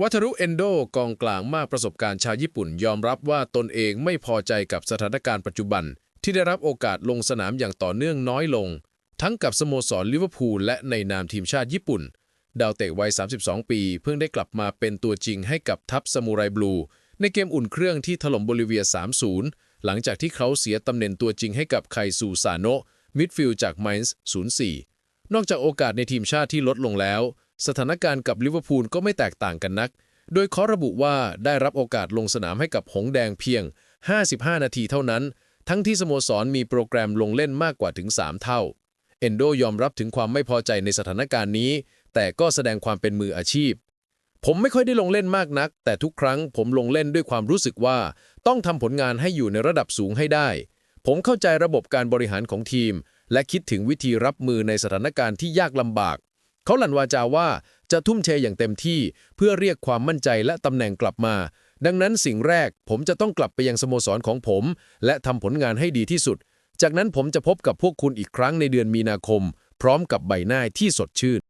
วัทรุเอนโดกองกลางมากประสบการณ์ชาวญี่ปุ่น ยอมรับว่าตนเองไม่พอใจกับสถานการณ์ปัจจุบัน ที่ได้รับโอกาสลงสนามอย่างต่อเนื่องน้อยลง ทั้งกับสโมสรลิเวอร์พูลและในนามทีมชาติญี่ปุ่น ดาวเตะวัย 32 ปี เพิ่งได้กลับมาเป็นตัวจริงให้กับทัพซามูไรบลู ในเกมอุ่นเครื่องที่ถล่มโบลิเวีย 3-0 หลังจากที่เขาเสียตำแหน่งตัวจริงให้กับไคซูซาโนะมิดฟิลด์จากไมน์ส์ 04 นอกจากโอกาสในทีมชาติที่ลดลงแล้ว สถานการณ์กับลิเวอร์พูลก็ไม่แตกต่างกันนัก โดยเขาระบุว่าได้รับโอกาสลงสนามให้กับหงแดงเพียง 55 นาทีเท่านั้น ทั้งที่สโมสรมีโปรแกรมลงเล่นมากกว่าถึง 3 เท่า เอนโดยอมรับถึงความไม่พอใจในสถานการณ์นี้ แต่ก็แสดงความเป็นมืออาชีพ ผมไม่ค่อยได้ลงเล่นมากนัก แต่ทุกครั้งผมลงเล่นด้วยความรู้สึกว่า ต้องทำผลงานให้อยู่ในระดับสูงให้ได้ ผมเข้าใจระบบการบริหารของทีม และคิดถึงวิธีรับมือในสถานการณ์ที่ยากลำบาก เขาหลั่นวาจาว่าจะทุ่มเทอย่างเต็มที่เพื่อเรียกความมั่นใจและตำแหน่งกลับมา ดังนั้นสิ่งแรกผมจะต้องกลับไปยังสโมสรของผม และทำผลงานให้ดีที่สุด จากนั้นผมจะพบกับพวกคุณอีกครั้งในเดือนมีนาคม พร้อมกับใบหน้าที่สดชื่น